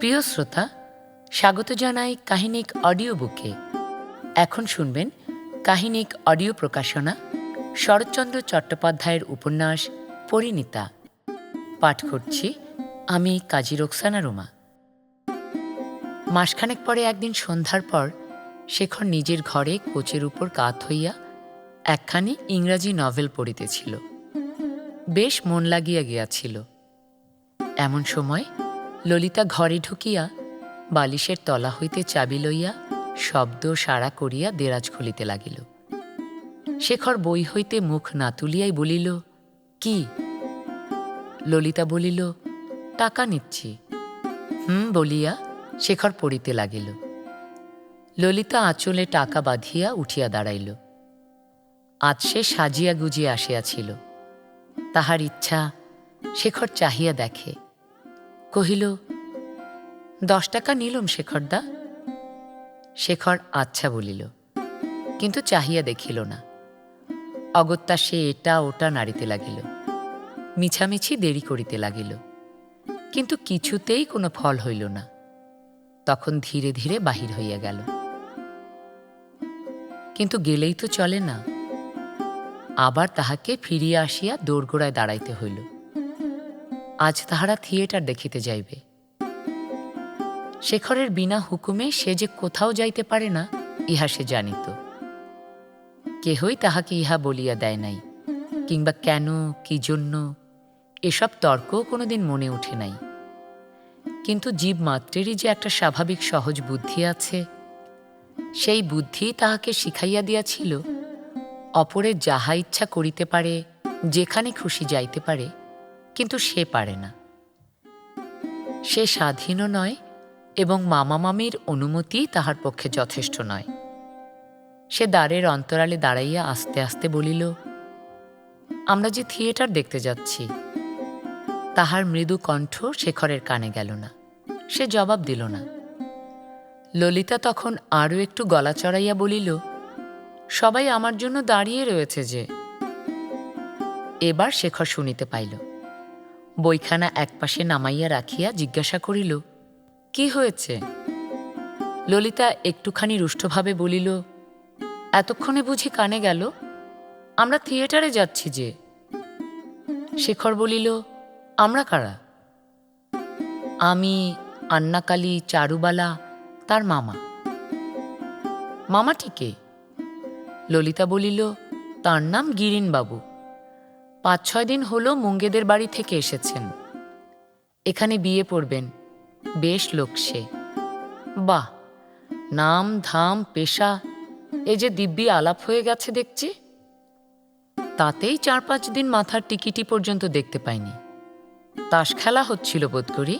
প্রিয় শ্রোতা, স্বাগত জানাই কাহিনিক অডিও বুকে। এখন শুনবেন কাহিনিক অডিও প্রকাশনা, শরৎচন্দ্র চট্টোপাধ্যায়ের উপন্যাস পরিণীতা। পাঠ করছি আমি কাজী রোকসানা রোমা। মাসখানেক পরে একদিন সন্ধ্যার পর শেখর নিজের ঘরে কোচের উপর কাত হইয়া একখানি ইংরাজি নভেল পড়িতেছিল। বেশ মন লাগিয়া গিয়াছিল। এমন সময় ললিতা ঘরে ঢুকিয়া বালিশের তলা হইতে চাবি লইয়া শব্দ সাড়া করিয়া দেরাজ খুলিতে লাগিল। শেখর বই হইতে মুখ না তুলিয়াই বলিল, কি? ললিতা বলিল, টাকা নিচ্ছি। হুম, বলিয়া শেখর পড়িতে লাগিল। ললিতা আঁচলে টাকা বাঁধিয়া উঠিয়া দাঁড়াইল। আজ সে সাজিয়া গুজিয়া আসিয়াছিল। তাহার ইচ্ছা শেখর চাহিয়া দেখে কহিল, দশ টাকা নিলুম শেখরদা। শেখর আচ্ছা বলিল, কিন্তু চাহিয়া দেখিল না। অগত্যা সে এটা ওটা নাড়িতে লাগিল, মিছামিছি দেরি করিতে লাগিল, কিন্তু কিছুতেই কোনো ফল হইল না। তখন ধীরে ধীরে বাহির হইয়া গেল। কিন্তু গেলেই তো চলে না। আবার তাহাকে ফিরিয়া আসিয়া দোরগোড়ায় দাঁড়াইতে হইল। আজ তাহারা থিয়েটার দেখিতে যাইবে। শেখরের বিনা হুকুমে সে যে কোথাও যাইতে পারে না, ইহা সে জানিত। কেহই তাহাকে ইহা বলিয়া দেয় নাই, কিংবা কেন, কি জন্য, এসব তর্কও কোনোদিন মনে ওঠে নাই। কিন্তু জীব মাত্রেরই যে একটা স্বাভাবিক সহজ বুদ্ধি আছে, সেই বুদ্ধি তাহাকে শিখাইয়া দিয়াছিল, অপরের যাহা ইচ্ছা করিতে পারে, যেখানে খুশি যাইতে পারে কিন্তু সে পারে না। সে স্বাধীনও নয় এবং মামা মামির অনুমতি তাহার পক্ষে যথেষ্ট নয়। সে দ্বারের অন্তরালে দাঁড়াইয়া আস্তে আস্তে বলিল, আমরা যে থিয়েটার দেখতে যাচ্ছি, তাহার মৃদু কণ্ঠ শেখরের কানে গেল না। সে জবাব দিল না। ললিতা তখন আরও একটু গলা চড়াইয়া বলিল, সবাই আমার জন্য দাঁড়িয়ে রয়েছে যে। এবার শেখর শুনিতে পাইল বইখানা একপাশে নামাইয়া রাখিয়া জিজ্ঞাসা করিল, কি হয়েছে? ললিতা একটুখানি রুষ্টভাবে বলিল, এতক্ষণে বুঝি কানে গেল, আমরা থিয়েটারে যাচ্ছি যে। শেখর বলিল, আমরা কারা? আমি, আন্নাকালী, চারুবালা, তার মামা। মামাটি কে? ললিতা বলিল, তার নাম গিরিনবাবু। পাঁচ ছয় দিন হলো মুঙ্গেদের বাড়ি থেকে এসেছেন। এখানে বিয়ে পড়বেন। বেশ লোক সে। বাহ! নাম, ধাম, পেশা, এ যে দিব্যি আলাপ হয়ে গেছে দেখছি। তাতেই চার পাঁচ দিন মাথার টিকিটি পর্যন্ত দেখতে পাইনি। তাস খেলা হচ্ছিল বোধ করি।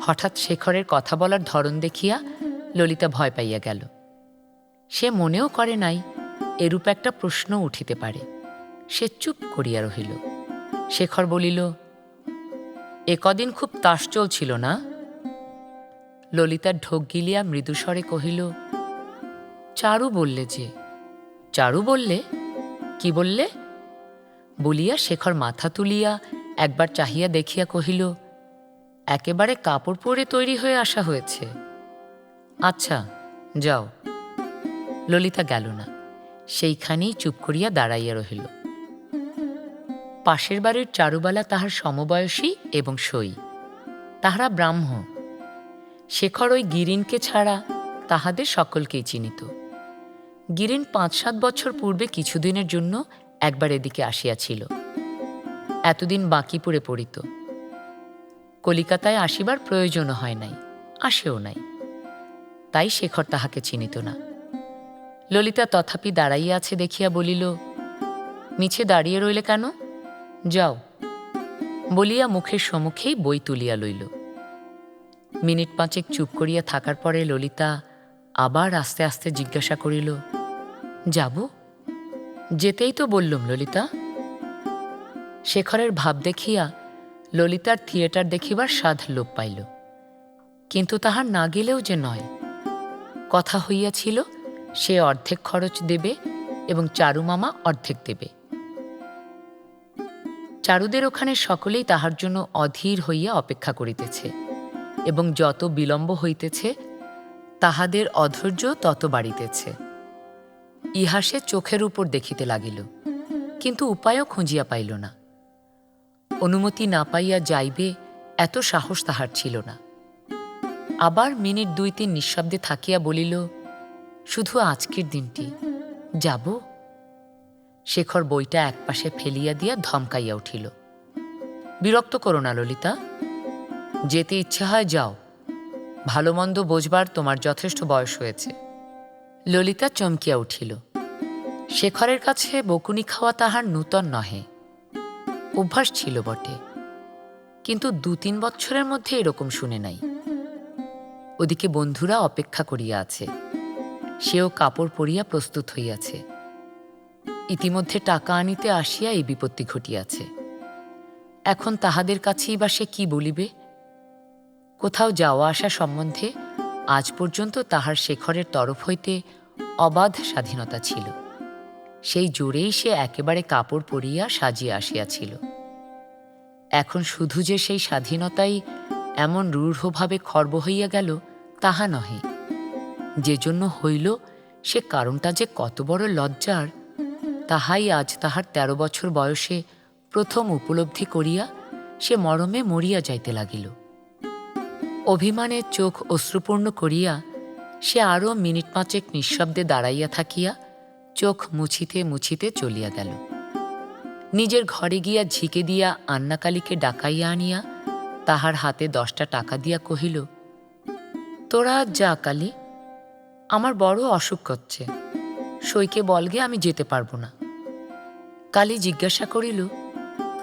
হঠাৎ শেখরের কথা বলার ধরন দেখিয়া ললিতা ভয় পাইয়া গেল। সে মনেও করে নাই, এরূপ একটা প্রশ্ন উঠিতে পারে। সে চুপ করিয়া রহিল। শেখর বলিল, এ কদিন খুব তাস চলছিল না? ললিতার ঢোক গিলিয়া মৃদুস্বরে কহিল, চারু বললে যে। চারু বললে? কি বললে? বলিয়া শেখর মাথা তুলিয়া একবার চাহিয়া দেখিয়া কহিল, একেবারে কাপড় পরে তৈরি হয়ে আসা হয়েছে। আচ্ছা যাও। ললিতা গেল না। সেইখানেই চুপ করিয়া দাঁড়াইয়া রহিল। পাশের বাড়ির চারুবালা তাহার সমবয়সী এবং সই। তাহারা ব্রাহ্ম। শেখর ওই গিরিনকে ছাড়া তাহাদের সকলকেই চিনিত। গিরিন পাঁচ সাত বছর পূর্বে কিছুদিনের জন্য একবার এদিকে আসিয়াছিল। এতদিন বাঁকিপুরে পড়িত। কলিকাতায় আসিবার প্রয়োজনও হয় নাই, আসেও নাই। তাই শেখর তাহাকে চিনিত না। ললিতা তথাপি দাঁড়াইয়া আছে দেখিয়া বলিল, মিছে দাঁড়িয়ে রইলে কেন? যাও। বলিয়া মুখের সম্মুখেই বই তুলিয়া লইল। মিনিট পাঁচেক চুপ করিয়া থাকার পরে ললিতা আবার আস্তে আস্তে জিজ্ঞাসা করিল, যাব? যেতেই তো বললুম ললিতা। শেখরের ভাব দেখিয়া ললিতার থিয়েটার দেখিবার সাধ লোপ পাইল। কিন্তু তাহার না গেলেও যে নয়। কথা হইয়াছিল, সে অর্ধেক খরচ দেবে এবং চারু মামা অর্ধেক দেবে। চারুদের ওখানে সকলেই তাহার জন্য অধীর হইয়া অপেক্ষা করিতেছে, এবং যত বিলম্ব হইতেছে, তাহাদের অধৈর্য তত বাড়িতেছে। ইহা সে চোখের উপর দেখিতে লাগিল, কিন্তু উপায়ও খুঁজিয়া পাইল না। অনুমতি না পাইয়া যাইবে, এত সাহস তাহার ছিল না। আবার মিনিট দুই তিন নিঃশব্দে থাকিয়া বলিল, শুধু আজকের দিনটি, যাব? শেখর বইটা একপাশে ফেলিয়া দিয়া ধমকাইয়া উঠিল। বিরক্ত করো না, ললিতা। যেতে ইচ্ছা হয় যাও। ভালো মন্দ বোঝবার তোমার যথেষ্ট বয়স হয়েছে। ললিতা চমকিয়া উঠিল। শেখরের কাছে বকুনি খাওয়া তাহার নূতন নহে। অভ্যাস ছিল বটে। কিন্তু দু তিন বছরের মধ্যে এরকম শুনে নাই। ওদিকে বন্ধুরা অপেক্ষা করিয়া আছে। সেও কাপড় পরিয়া প্রস্তুত হইয়াছে। ইতিমধ্যে টাকা আনিতে আসিয়া এই বিপত্তি ঘটিয়াছে। এখন তাহাদের কাছেই বা সে কি বলিবে? কোথাও যাওয়া আসা সম্বন্ধে আজ পর্যন্ত তাহার শেখরের তরফ হইতে অবাধ স্বাধীনতা ছিল। সেই জোরেই সে একেবারে কাপড় পরিয়া সাজিয়া আসিয়াছিল। এখন শুধু যে সেই স্বাধীনতাই এমন রূঢ়ভাবে খর্ব হইয়া গেল, তাহা নহে। যে জন্য হইল সে কারণটা যে কত বড় লজ্জার তাহাই আজ তাহার তেরো বছর বয়সে প্রথম উপলব্ধি করিয়া সে মরমে মরিয়া যাইতে লাগিল। অভিমানে চোখ অশ্রুপূর্ণ করিয়া সে আরও মিনিট পাঁচেক নিঃশব্দে দাঁড়াইয়া থাকিয়া চোখ মুছিতে মুছিতে চলিয়া গেল। নিজের ঘরে গিয়া ঝিকে দিয়া আন্নাকালীকে ডাকাইয়া আনিয়া তাহার হাতে দশটা টাকা দিয়া কহিল, তোরা যা কালী, আমার বড় অসুখ করছে, সইকে বলগে আমি যেতে পারব না। কালী জিজ্ঞাসা করিল,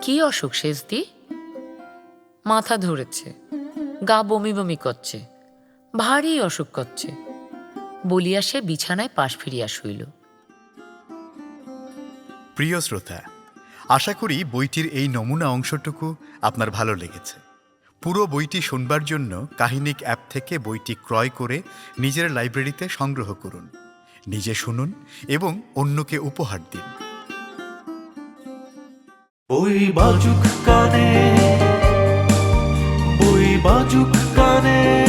কি অসুখ শেষদি মাথা ধরেছে, গা বমি বমি করছে, ভারী অসুখ করছে, বলিয়া সে বিছানায় পাশ ফিরিয়া শুইল। প্রিয় শ্রোতা, আশা করি বইটির এই নমুনা অংশটুকু আপনার ভালো লেগেছে। পুরো বইটি শুনবার জন্য কাহিনিক অ্যাপ থেকে বইটি ক্রয় করে নিজের লাইব্রেরিতে সংগ্রহ করুন, নিজে শুনুন এবং অন্যকে উপহার দিন। বই বাজুক কানে বাজুক কানে।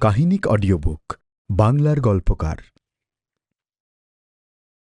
কাহিনিক অডিও বুক বাংলার গল্পকার।